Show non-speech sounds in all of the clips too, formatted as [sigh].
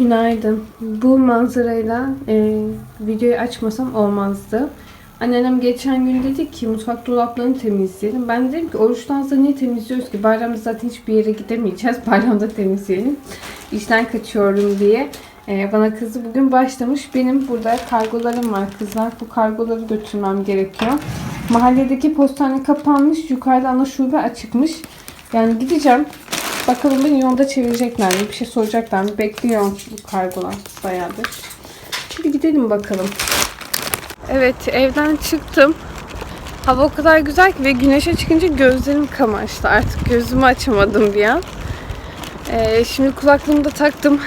Günaydın. Bu manzarayla e, videoyu açmasam olmazdı. Anneannem geçen gün dedi ki mutfak dolaplarını temizleyelim. Ben de dedim ki oruçtan sonra niye temizliyoruz ki? Bayramda zaten hiçbir yere gidemeyeceğiz. [laughs] Bayramda temizleyelim. İşten kaçıyorum diye. E, bana kızı bugün başlamış. Benim burada kargolarım var kızlar. Bu kargoları götürmem gerekiyor. Mahalledeki postane kapanmış. Yukarıda ana şube açıkmış. Yani gideceğim. Bakalım beni yolda çevirecekler mi? Bir şey soracaklar mı? Bekliyorum bu kargolar bayağıdır. Şimdi gidelim bakalım. Evet evden çıktım. Hava o kadar güzel ki ve güneşe çıkınca gözlerim kamaştı. Artık gözümü açamadım bir an. Ee, şimdi kulaklığımı da taktım.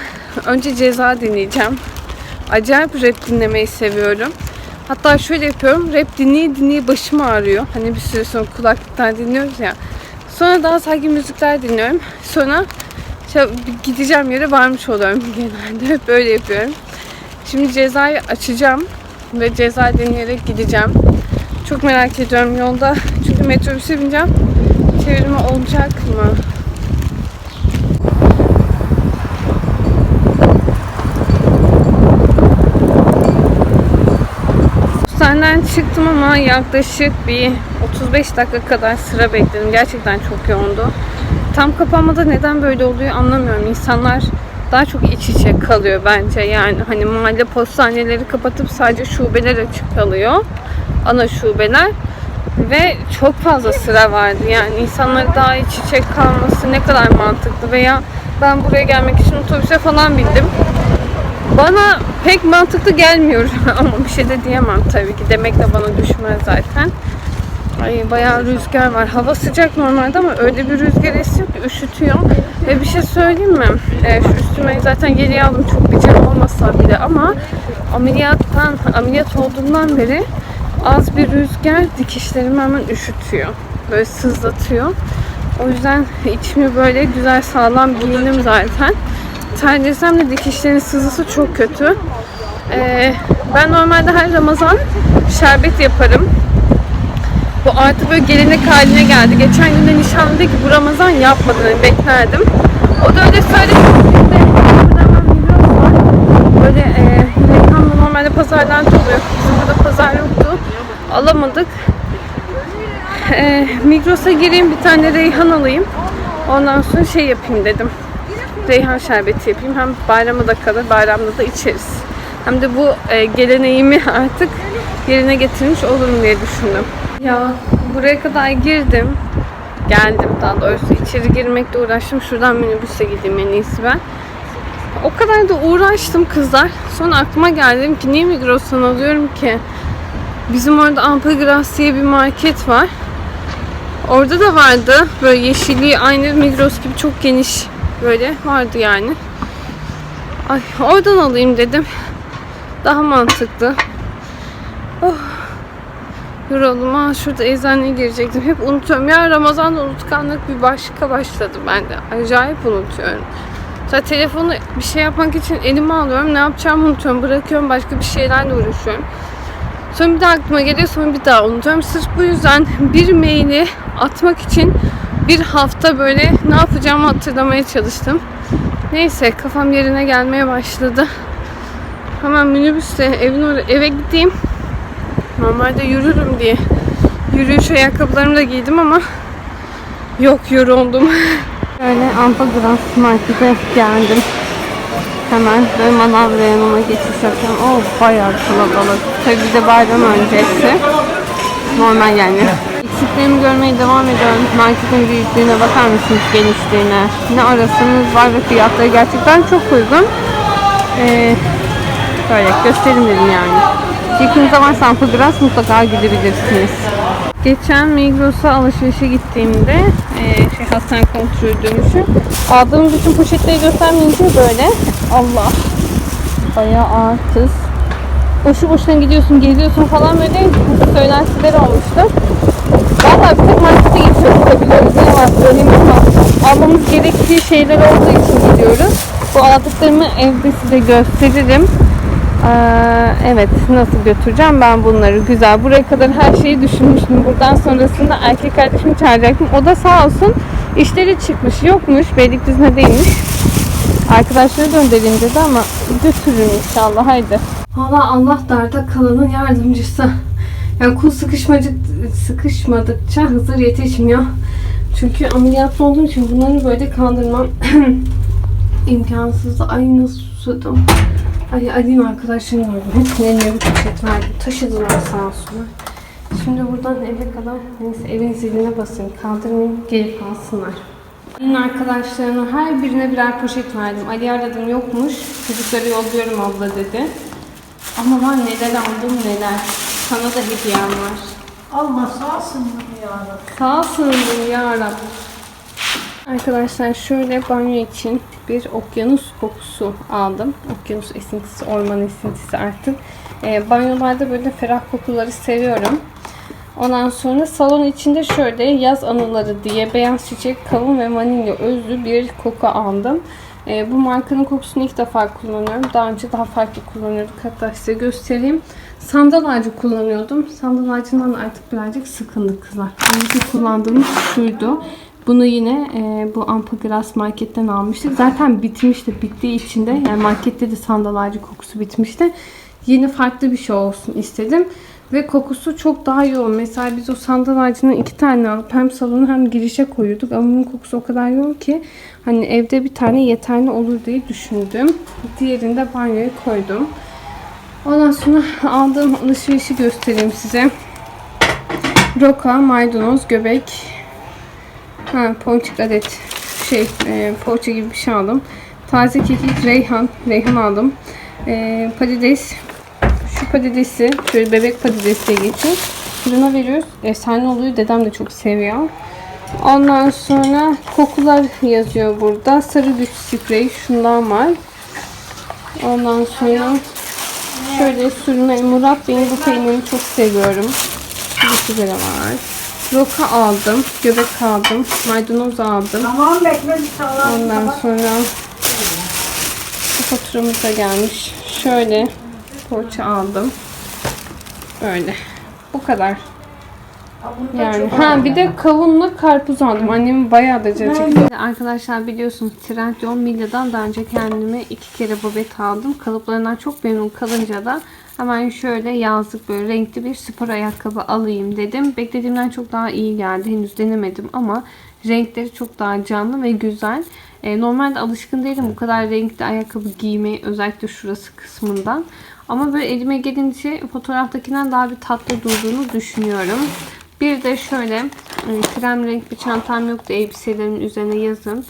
Önce ceza dinleyeceğim. Acayip rap dinlemeyi seviyorum. Hatta şöyle yapıyorum. Rap dinleye dinleye başım ağrıyor. Hani bir süre sonra kulaklıktan dinliyoruz ya. Sonra daha sakin müzikler dinliyorum. Sonra gideceğim yere varmış oluyorum [laughs] genelde. Hep böyle yapıyorum. Şimdi cezayı açacağım ve ceza dinleyerek gideceğim. Çok merak ediyorum yolda. Çünkü metrobüse bineceğim. Çevirme olacak mı? Hastaneden çıktım ama yaklaşık bir 35 dakika kadar sıra bekledim. Gerçekten çok yoğundu. Tam kapanmada neden böyle oluyor anlamıyorum. İnsanlar daha çok iç içe kalıyor bence. Yani hani mahalle postaneleri kapatıp sadece şubeler açık kalıyor. Ana şubeler. Ve çok fazla sıra vardı. Yani insanları daha iç içe kalması ne kadar mantıklı. Veya ben buraya gelmek için otobüse falan bindim. Bana pek mantıklı gelmiyor [laughs] ama bir şey de diyemem tabii ki. Demek de bana düşmez zaten. Ay bayağı rüzgar var. Hava sıcak normalde ama öyle bir rüzgar esiyor ki üşütüyor. Ve bir şey söyleyeyim mi? Ee, şu üstüme zaten geri aldım çok şey olmasa bile ama ameliyattan ameliyat olduğumdan beri az bir rüzgar dikişlerimi hemen üşütüyor. Böyle sızlatıyor. O yüzden içimi böyle güzel sağlam giyindim zaten terlesem de dikişlerin sızısı çok kötü. Ee, ben normalde her Ramazan şerbet yaparım. Bu artık böyle gelenek haline geldi. Geçen gün de nişanlı ki bu Ramazan yapmadın hani beklerdim. O da öyle söyledi. Burada hemen Migros var. Böyle e, reklamda normalde pazardan oluyor. Bizim burada pazar yoktu. Alamadık. E, Migros'a gireyim bir tane reyhan alayım. Ondan sonra şey yapayım dedim reyhan şerbeti yapayım. Hem bayrama da kalır, bayramda da içeriz. Hem de bu e, geleneğimi [laughs] artık yerine getirmiş olurum diye düşündüm. Ya buraya kadar girdim. Geldim daha doğrusu. içeri girmekle uğraştım. Şuradan minibüse gideyim en iyisi ben. O kadar da uğraştım kızlar. Sonra aklıma geldi dedim ki niye Migros'tan alıyorum ki? Bizim orada Ampagras diye bir market var. Orada da vardı. Böyle yeşilliği aynı Migros gibi çok geniş böyle vardı yani. Ay oradan alayım dedim. Daha mantıklı. Oh. Yoruldum. Aa, şurada eczaneye girecektim. Hep unutuyorum. Ya Ramazan'da unutkanlık bir başka başladı bende. Acayip unutuyorum. Mesela telefonu bir şey yapmak için elime alıyorum. Ne yapacağımı unutuyorum. Bırakıyorum. Başka bir şeylerle uğraşıyorum. Sonra bir daha aklıma geliyor. Sonra bir daha unutuyorum. Sırf bu yüzden bir maili atmak için bir hafta böyle ne yapacağımı hatırlamaya çalıştım. Neyse kafam yerine gelmeye başladı. Hemen minibüste evin eve gideyim. Normalde yürürüm diye yürüyüş ayakkabılarımı da giydim ama yok yoruldum. [laughs] Böyle Ampagras markete geldim. Hemen böyle manav reyonuna geçiş yapacağım. Oh bayağı kalabalık. Tabii bir de bayram öncesi. Normal yani. Eksiklerimi görmeye devam ediyorum. Marketin büyüklüğüne bakar mısınız genişliğine? Ne arasınız var ve fiyatları gerçekten çok uygun. Ee, böyle gösterin dedim yani. Yakınızda varsa Ampagras mutlaka gidebilirsiniz. Geçen Migros'a alışverişe gittiğimde e, şey hastane kontrolü dönüşü aldığım bütün poşetleri göstermeyince böyle Allah bayağı ağır kız boşu boşuna gidiyorsun geziyorsun falan böyle söylentiler olmuştu. Valla bir tek markete geçiyoruz tabii ne var söyleyeyim ama almamız gerektiği şeyler olduğu için gidiyoruz. Bu aldıklarımı evde size gösteririm. Ee, evet nasıl götüreceğim ben bunları güzel buraya kadar her şeyi düşünmüştüm buradan sonrasında erkek kardeşimi çağıracaktım o da sağ olsun işleri çıkmış yokmuş Beylikdüzü'ne değilmiş Arkadaşları göndereyim dedi ama götürürüm inşallah haydi. Valla Allah darda kalanın yardımcısı. Yani kul sıkışmacık, sıkışmadıkça Hızır yetişmiyor. Çünkü ameliyatlı olduğum için bunları böyle kaldırmam [clears throat] imkansız. Ay nasıl susadım. Ay arayayım arkadaşlarım gördüm. Hepsine eline bir poşet verdim. Taşıdılar sağ olsunlar. Şimdi buradan eve kadar neyse evin ziline basayım. Kaldırmayayım gelip alsınlar. Yine arkadaşlarına her birine birer poşet verdim. Ali aradım yokmuş. Çocukları yolluyorum abla dedi. Ama var neler aldım neler. Sana da hediyem var. Alma sağsın bunu ya. Sağ olsun ya. Arkadaşlar şöyle banyo için bir okyanus kokusu aldım. Okyanus esintisi, orman esintisi artık. Ee, banyolarda böyle ferah kokuları seviyorum. Ondan sonra salon içinde şöyle yaz anıları diye beyaz çiçek, kavun ve vanilya özlü bir koku aldım. Ee, bu markanın kokusunu ilk defa kullanıyorum. Daha önce daha farklı kullanıyorduk. Hatta size göstereyim. Sandal ağacı kullanıyordum. Sandal ağacından da artık birazcık sıkındık kızlar. Önceki kullandığımız şuydu. Bunu yine e, bu Ampagras marketten almıştık. Zaten bitmişti. Bittiği için de yani markette de sandal ağacı kokusu bitmişti. Yeni farklı bir şey olsun istedim. Ve kokusu çok daha yoğun. Mesela biz o sandal ağacından iki tane alıp hem salona hem girişe koyuyorduk. Ama bunun kokusu o kadar yoğun ki hani evde bir tane yeterli olur diye düşündüm. Diğerini de banyoya koydum. Ondan sonra aldığım alışverişi göstereyim size. Roka, maydanoz, göbek, ha, ponçik adet şey, e, poğaça gibi bir şey aldım. Taze kekik, reyhan, reyhan aldım. E, patates, şu patatesi, şöyle bebek patatesi diye geçiyor. Fırına veriyoruz. Efsane oluyor. Dedem de çok seviyor. Ondan sonra kokular yazıyor burada. Sarı güç spreyi şundan var. Ondan sonra şöyle sürme Murat Bey'in bu peynirini çok seviyorum. Bu sigara var. Roka aldım. Göbek aldım. Maydanoz aldım. Tamam bekle bir sağlam. Ondan sonra bu faturamız da gelmiş. Şöyle poğaça aldım. Böyle. Bu kadar. Yani ha bir de kavunla karpuz aldım. Annemin bayağı da canı çekti. Arkadaşlar biliyorsunuz Trendyol Milya'dan daha önce kendime iki kere bobet aldım. Kalıplarından çok memnun kalınca da hemen şöyle yazlık böyle renkli bir spor ayakkabı alayım dedim. Beklediğimden çok daha iyi geldi. Henüz denemedim ama renkleri çok daha canlı ve güzel. E, normalde alışkın değilim bu kadar renkli ayakkabı giymeye özellikle şurası kısmından. Ama böyle elime gelince fotoğraftakinden daha bir tatlı durduğunu düşünüyorum. Bir de şöyle e, krem renk bir çantam yoktu elbiselerin üzerine yazın.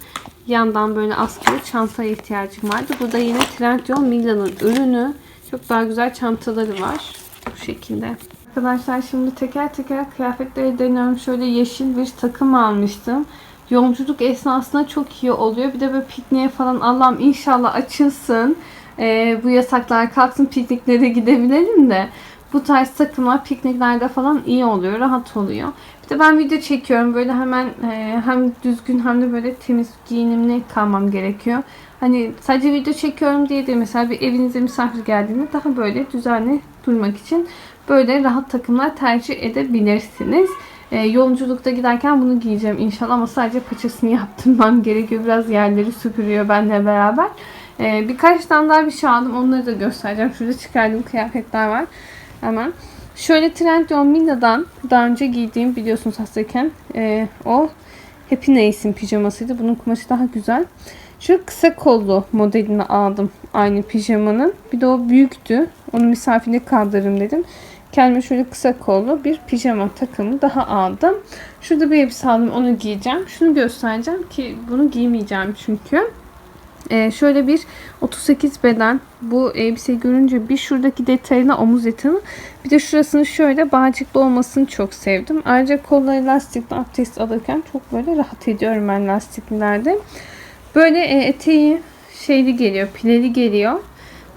Yandan böyle askılı çantaya ihtiyacım vardı. Bu da yine Trendyol Mila'nın ürünü. Çok daha güzel çantaları var. Bu şekilde. Arkadaşlar şimdi teker teker kıyafetleri deniyorum. Şöyle yeşil bir takım almıştım. Yolculuk esnasında çok iyi oluyor. Bir de böyle pikniğe falan Allah'ım inşallah açılsın. Ee, bu yasaklar kalksın pikniklere gidebilelim de. Bu tarz takımlar pikniklerde falan iyi oluyor. Rahat oluyor. Bir de ben video çekiyorum. Böyle hemen e, hem düzgün hem de böyle temiz giyinimli kalmam gerekiyor. Hani sadece video çekiyorum diye de mesela bir evinize misafir geldiğinde daha böyle düzenli durmak için böyle rahat takımlar tercih edebilirsiniz. E, yolculukta giderken bunu giyeceğim inşallah ama sadece paçasını [laughs] yaptırmam gerekiyor. Biraz yerleri süpürüyor benimle beraber. E, birkaç tane daha bir şey aldım. Onları da göstereceğim. Şurada çıkardığım kıyafetler var. Hemen. Şöyle Trendyol Mila'dan daha önce giydiğim biliyorsunuz hastayken e, o Happy Nace'in pijamasıydı. Bunun kumaşı daha güzel. Şu kısa kollu modelini aldım aynı pijamanın. Bir de o büyüktü. Onu misafirlik kaldırırım dedim. Kendime şöyle kısa kollu bir pijama takımı daha aldım. Şurada bir elbise aldım onu giyeceğim. Şunu göstereceğim ki bunu giymeyeceğim çünkü. Ee, şöyle bir 38 beden bu elbiseyi görünce bir şuradaki detayına omuz etini bir de şurasını şöyle bağcıklı olmasını çok sevdim. Ayrıca kolları lastikli abdest alırken çok böyle rahat ediyorum ben lastiklilerde. Böyle e, eteği şeyli geliyor pileli geliyor.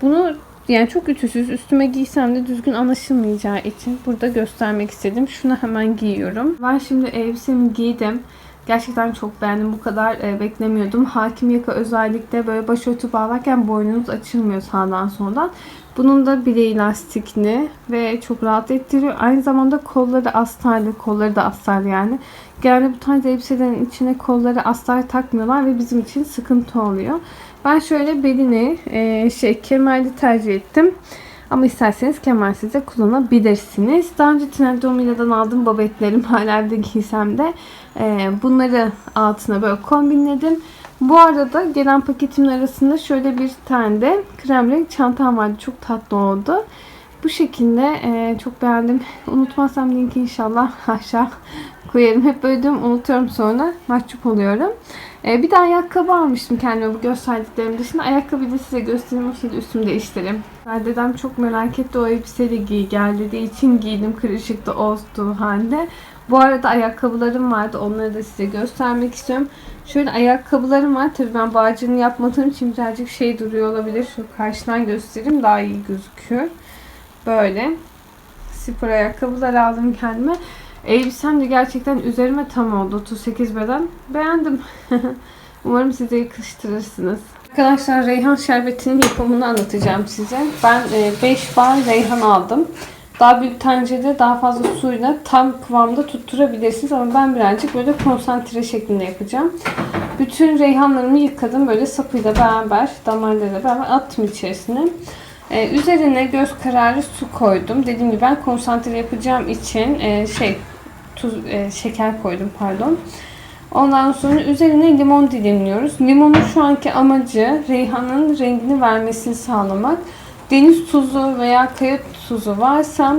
Bunu yani çok ütüsüz üstüme giysem de düzgün anlaşılmayacağı için burada göstermek istedim. Şunu hemen giyiyorum. Ben şimdi elbisemi giydim. Gerçekten çok beğendim. Bu kadar e, beklemiyordum. Hakim yaka özellikle böyle başörtü bağlarken boynunuz açılmıyor sağdan soldan. Bunun da bileği lastikli ve çok rahat ettiriyor. Aynı zamanda kolları astarlı. Kolları da astarlı yani. Genelde bu tarz elbiselerin içine kolları astar takmıyorlar ve bizim için sıkıntı oluyor. Ben şöyle belini e, şey kemerli tercih ettim. Ama isterseniz kemersiz de kullanabilirsiniz. Daha önce Trendyol'dan aldığım babetlerim [laughs] hala da giysem de e, bunları altına böyle kombinledim. Bu arada gelen paketimin arasında şöyle bir tane de krem renk çantam vardı. Çok tatlı oldu. Bu şekilde e, çok beğendim. [laughs] Unutmazsam linki inşallah [laughs] aşağı koyarım. Hep böyle diyorum unutuyorum sonra mahcup oluyorum. E, bir de ayakkabı almıştım kendime bu gösterdiklerim dışında. Ayakkabıyı da size göstereyim. Şimdi üstümü değiştireyim. Dedem çok merak etti o elbiseyle giy gel dediği için giydim. Kırışık da olduğu halde. Bu arada ayakkabılarım vardı. Onları da size göstermek istiyorum. Şöyle ayakkabılarım var. Tabii ben bağcını yapmadığım için birazcık şey duruyor olabilir. Şu karşıdan göstereyim. Daha iyi gözüküyor. Böyle. Spor ayakkabılar aldım kendime. Elbisem de gerçekten üzerime tam oldu. 38 beden. Beğendim. [laughs] Umarım siz de yakıştırırsınız. Arkadaşlar reyhan şerbetinin yapımını anlatacağım size. Ben 5 bar reyhan aldım. Daha büyük tencerede daha fazla suyla tam kıvamda tutturabilirsiniz ama ben birazcık böyle konsantre şeklinde yapacağım. Bütün reyhanlarımı yıkadım böyle sapıyla beraber damarlarıyla beraber attım içerisine. Ee, üzerine göz kararı su koydum. Dediğim gibi ben konsantre yapacağım için e, şey tuz e, şeker koydum pardon. Ondan sonra üzerine limon dilimliyoruz. Limonun şu anki amacı reyhanın rengini vermesini sağlamak. Deniz tuzu veya kaya tuzu varsa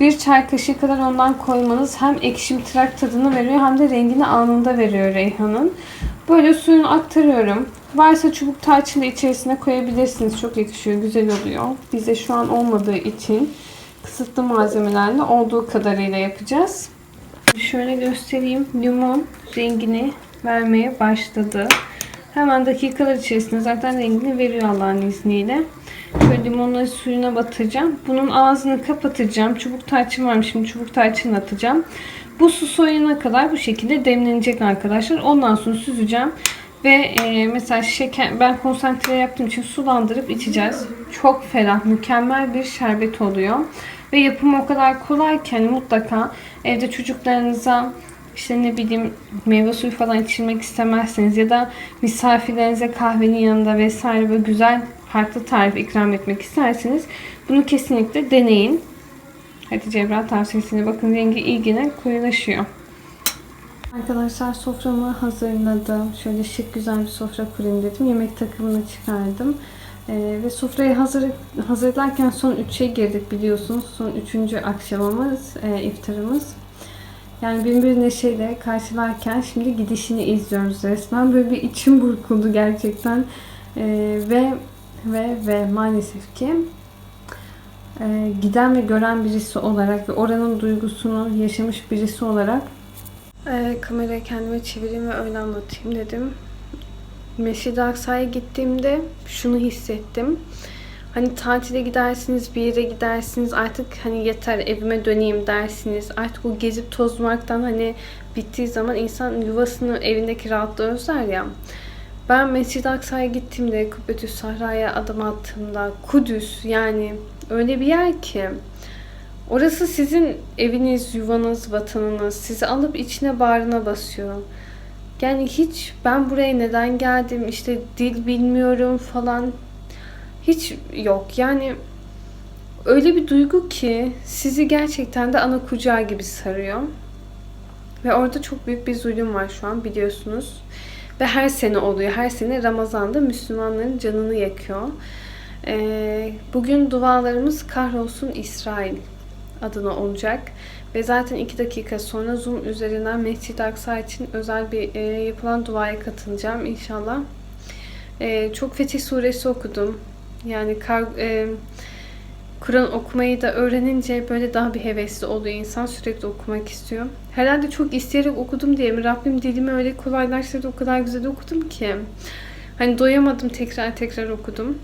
bir çay kaşığı kadar ondan koymanız hem ekşimtırak tadını veriyor hem de rengini anında veriyor reyhanın. Böyle suyunu aktarıyorum. Varsa çubuk tarçın da içerisine koyabilirsiniz. Çok yakışıyor, güzel oluyor. Bize şu an olmadığı için kısıtlı malzemelerle olduğu kadarıyla yapacağız. Şöyle göstereyim. Limon rengini vermeye başladı. Hemen dakikalar içerisinde zaten rengini veriyor Allah'ın izniyle. Şöyle limonları suyuna batıracağım. Bunun ağzını kapatacağım. Çubuk tarçın varmış. Şimdi çubuk tarçın atacağım. Bu su soyuna kadar bu şekilde demlenecek arkadaşlar. Ondan sonra süzeceğim. Ve e, mesela şeker ben konsantre yaptığım için sulandırıp içeceğiz. Çok ferah, mükemmel bir şerbet oluyor. Ve yapımı o kadar kolay ki hani mutlaka evde çocuklarınıza işte ne bileyim meyve suyu falan içirmek istemezseniz ya da misafirlerinize kahvenin yanında vesaire böyle güzel farklı tarif ikram etmek isterseniz bunu kesinlikle deneyin. Hatice Ebrar tavsiyesine bakın rengi ilgine koyulaşıyor. Arkadaşlar soframı hazırladım. Şöyle şık güzel bir sofra kurayım dedim. Yemek takımını çıkardım. Ee, ve sofrayı hazır, hazırlarken son üçe girdik biliyorsunuz. Son üçüncü akşamımız, e, iftarımız. Yani bin bir neşeyle karşılarken şimdi gidişini izliyoruz resmen. Böyle bir içim burkuldu gerçekten. Ee, ve ve ve maalesef ki e, giden ve gören birisi olarak ve oranın duygusunu yaşamış birisi olarak e, kamerayı kendime çevireyim ve öyle anlatayım dedim. Mescid-i Aksa'ya gittiğimde şunu hissettim. Hani tatile gidersiniz, bir yere gidersiniz artık hani yeter evime döneyim dersiniz. Artık o gezip tozmaktan hani bittiği zaman insan yuvasını evindeki rahatlığı özler ya. Ben Mescid-i Aksa'ya gittiğimde, Kubbetüs Sahra'ya adım attığımda, Kudüs yani öyle bir yer ki orası sizin eviniz, yuvanız, vatanınız. Sizi alıp içine bağrına basıyor. Yani hiç ben buraya neden geldim, işte dil bilmiyorum falan hiç yok. Yani öyle bir duygu ki sizi gerçekten de ana kucağı gibi sarıyor. Ve orada çok büyük bir zulüm var şu an biliyorsunuz. Ve her sene oluyor. Her sene Ramazan'da Müslümanların canını yakıyor. Ee, bugün dualarımız kahrolsun İsrail adına olacak. Ve zaten iki dakika sonra Zoom üzerinden Mescid-i Aksa için özel bir e, yapılan duaya katılacağım inşallah. E, çok Fetih Suresi okudum. Yani kar, e, Kur'an okumayı da öğrenince böyle daha bir hevesli oluyor insan. Sürekli okumak istiyor. Herhalde çok isteyerek okudum diye mi? Rabbim dilimi öyle kolaylaştırdı. O kadar güzel okudum ki. Hani doyamadım tekrar tekrar okudum.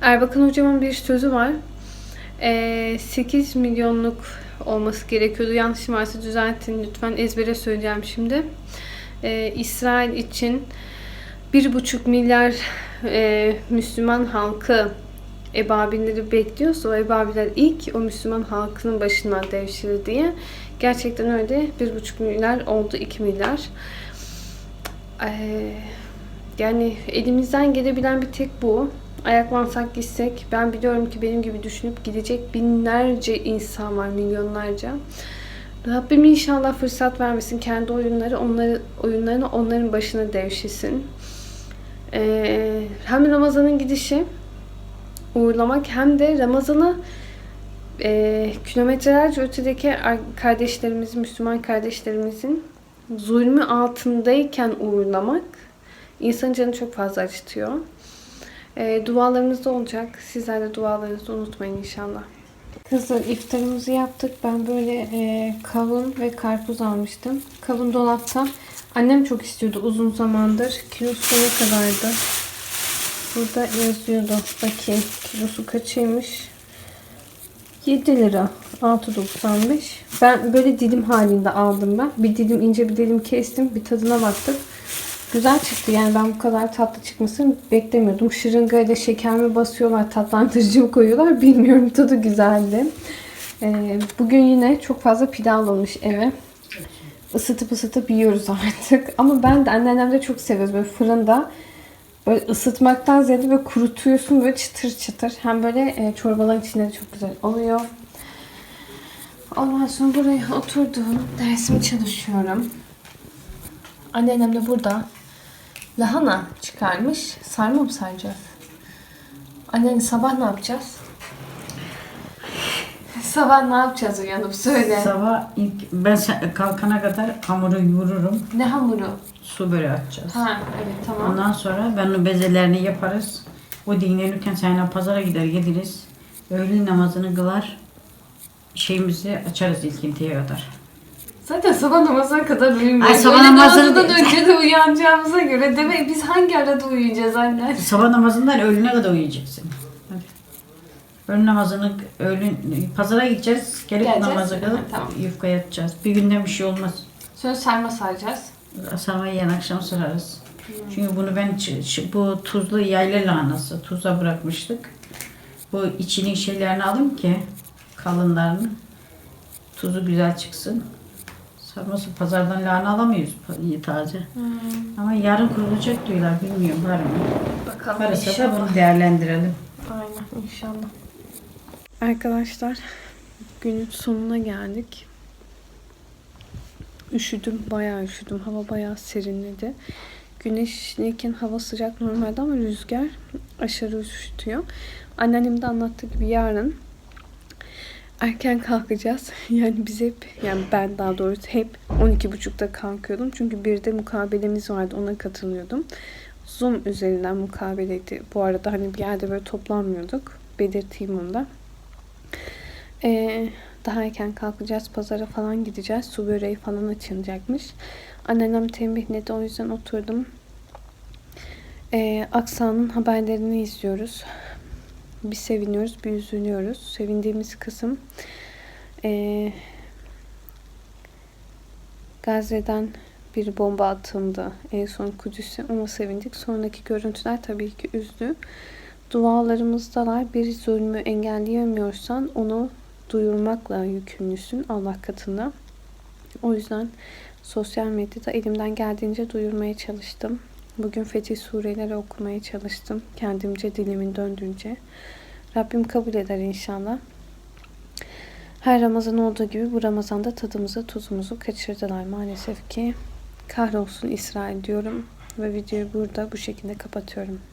Erbakan hocamın bir sözü var. E, 8 milyonluk olması gerekiyordu. Yanlışım varsa düzeltin lütfen. Ezbere söyleyeceğim şimdi. E, İsrail için bir buçuk milyar e, Müslüman halkı ebabilleri bekliyorsa o ebabiller ilk o Müslüman halkının başına devşirir diye. Gerçekten öyle. Bir buçuk milyar oldu. iki milyar. Ee, Yani elimizden gelebilen bir tek bu. Ayaklansak gitsek ben biliyorum ki benim gibi düşünüp gidecek binlerce insan var, milyonlarca. Rabbim inşallah fırsat vermesin. Kendi oyunları onları oyunlarını onların başına devşisin. Ee, hem Ramazan'ın gidişi uğurlamak hem de Ramazan'ı e, kilometrelerce ötedeki ar- kardeşlerimizin, Müslüman kardeşlerimizin zulmü altındayken uğurlamak insanın canı çok fazla acıtıyor. E, dualarınızda olacak. Sizler de dualarınızı unutmayın inşallah. Kızlar iftarımızı yaptık. Ben böyle e, kavun ve karpuz almıştım. Kavun dolapta. Annem çok istiyordu uzun zamandır. Kilosu ne kadardı? Burada yazıyordu. Bakayım kilosu kaçıymış? 7 lira. 6.95. Ben böyle dilim halinde aldım ben. Bir dilim ince bir dilim kestim. Bir tadına baktık. Güzel çıktı. Yani ben bu kadar tatlı çıkmasını beklemiyordum. Şırıngayla şeker mi basıyorlar, tatlandırıcı mı koyuyorlar bilmiyorum. Tadı güzeldi. Ee, bugün yine çok fazla pide alınmış eve. Isıtıp ısıtıp yiyoruz artık. Ama ben de anneannem de çok seviyoruz. Böyle fırında böyle ısıtmaktan ziyade böyle kurutuyorsun böyle çıtır çıtır. Hem böyle e, çorbaların içinde de çok güzel oluyor. Ondan sonra buraya oturdum. Dersimi çalışıyorum. Anneannem de burada lahana çıkarmış. Sarma mı saracağız? Anneanne sabah ne yapacağız? Sabah ne yapacağız uyanıp söyle. Sabah ilk ben sen- kalkana kadar hamuru yoğururum. Ne hamuru? Su böreği atacağız. Ha evet tamam. Ondan sonra ben o bezelerini yaparız. O dinlenirken seninle pazara gider geliriz. Öğle namazını kılar. Şeyimizi açarız ilkintiye kadar. Zaten sabah namazına kadar uyumuyoruz. Ay, sabah Öğle namazını namazından önce de uyanacağımıza göre demek biz hangi arada uyuyacağız anne? Sabah namazından öğlene kadar uyuyacaksın. Öğle namazını öğlen pazara gideceğiz. Gelip Geleceğiz. namaza kadar tamam. yufka yatacağız. Bir günden bir şey olmaz. Sonra sarma saracağız. Sarma yiyen akşam sararız. Çünkü bunu ben ç- ç- bu tuzlu yayla lahanası tuza bırakmıştık. Bu içinin şeylerini aldım ki kalınlarını. Tuzu güzel çıksın. Sarması pazardan lahana alamıyoruz pa- taze. Ama yarın kurulacak diyorlar bilmiyorum var mı? Bakalım Varsa da inşallah. bunu değerlendirelim. Aynen inşallah. Arkadaşlar günün sonuna geldik. Üşüdüm, bayağı üşüdüm. Hava bayağı serinledi. Güneşliyken hava sıcak normalde ama rüzgar aşırı üşütüyor. Anneannem de anlattığı gibi yarın erken kalkacağız. [laughs] Yani biz hep, yani ben daha doğrusu hep 12.30'da kalkıyordum. Çünkü bir de mukabelemiz vardı, ona katılıyordum. Zoom üzerinden mukabeleydi. Bu arada hani bir yerde böyle toplanmıyorduk. Belirteyim onu da. Ee, daha erken kalkacağız. Pazara falan gideceğiz. Su böreği falan açılacakmış. Anneannem tembihledi. O yüzden oturdum. Ee, Aksa'nın haberlerini izliyoruz. Bir seviniyoruz, bir üzülüyoruz. Sevindiğimiz kısım ee, Gazze'den bir bomba atıldı. En son Kudüs'e ona sevindik. Sonraki görüntüler tabii ki üzdü. Dualarımızdalar. Bir zulmü engelleyemiyorsan onu duyurmakla yükümlüsün Allah katında. O yüzden sosyal medyada elimden geldiğince duyurmaya çalıştım. Bugün Fetih sureleri okumaya çalıştım. Kendimce dilimin döndüğünce. Rabbim kabul eder inşallah. Her Ramazan olduğu gibi bu Ramazan'da tadımızı tuzumuzu kaçırdılar maalesef ki. Kahrolsun İsrail diyorum ve videoyu burada bu şekilde kapatıyorum.